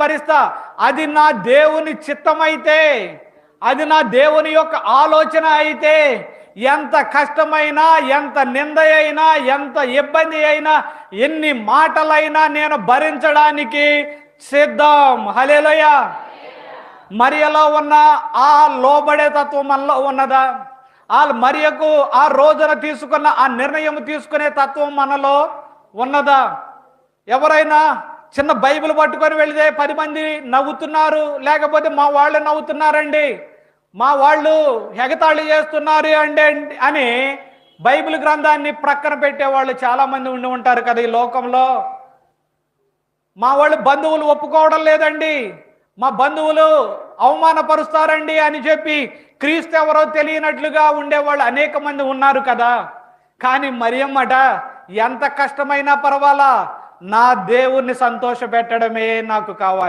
పరిస్తా అది నా దేవుని చిత్తమైతే అది నా దేవుని యొక్క ఆలోచన అయితే ఎంత కష్టమైనా ఎంత నింద అయినా ఎంత ఇబ్బంది అయినా ఎన్ని మాటలైనా నేను భరించడానికి సిద్ధం. హలేలోయ మరియలో ఉన్న ఆ లోబడే తత్వం మనలో ఉన్నదా? ఆ మరియకు ఆ రోజున తీసుకున్న ఆ నిర్ణయం తీసుకునే తత్వం మనలో ఉన్నదా? ఎవరైనా చిన్న బైబిల్ పట్టుకొని వెళితే పది మంది నవ్వుతున్నారు లేకపోతే మా వాళ్ళు నవ్వుతున్నారండి. మా వాళ్ళు ఎగతాళి చేస్తున్నారు అంటే అని బైబిల్ గ్రంథాన్ని ప్రక్కన పెట్టే వాళ్ళు చాలా మంది ఉండి ఉంటారు కదా ఈ లోకంలో. మా వాళ్ళు బంధువులు ఒప్పుకోవడం లేదండి. మా బంధువులు అవమానపరుస్తారండి అని చెప్పి క్రీస్తు ఎవరో తెలియనట్లుగా ఉండేవాళ్ళు అనేక మంది ఉన్నారు కదా. కానీ మరియమ్మట ఎంత కష్టమైనా పర్వాలా? నా దేవుణ్ణి సంతోష పెట్టడమే నాకు కావాలి.